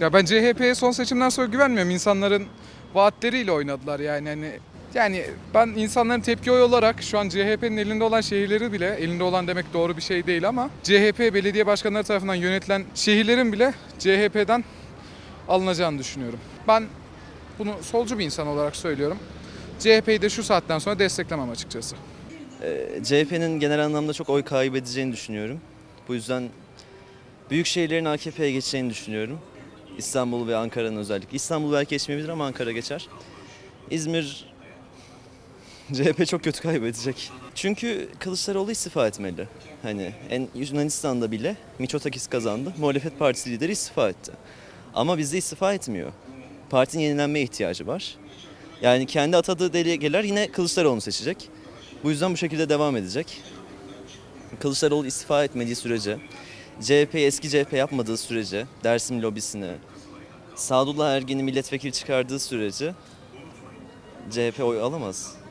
Ya ben CHP'ye son seçimden sonra güvenmiyorum. İnsanların vaatleriyle oynadılar yani hani yani ben insanların tepki oyu olarak şu an CHP'nin elinde olan şehirleri bile elinde olan demek doğru bir şey değil ama CHP belediye başkanları tarafından yönetilen şehirlerin bile CHP'den alınacağını düşünüyorum. Ben bunu solcu bir insan olarak söylüyorum. CHP'yi de şu saatten sonra desteklemem açıkçası. CHP'nin genel anlamda çok oy kaybedeceğini düşünüyorum. Bu yüzden büyük şehirlerin AKP'ye geçeceğini düşünüyorum. İstanbul ve Ankara'nın özellikle. İstanbul belki geçmeyebilir ama Ankara geçer. İzmir CHP çok kötü kaybedecek. Çünkü Kılıçdaroğlu istifa etmeli. Hani en Yunanistan'da bile Miçotakis kazandı. Muhalefet Partisi lideri istifa etti. Ama bizde istifa etmiyor. Partinin yenilenmeye ihtiyacı var. Yani kendi atadığı delegeler yine Kılıçdaroğlu'nu seçecek. Bu yüzden bu şekilde devam edecek. Kılıçdaroğlu istifa etmediği sürece, CHP eski CHP yapmadığı sürece, Dersim lobisini, Sadullah Ergen'i milletvekili çıkardığı sürece CHP oy alamaz.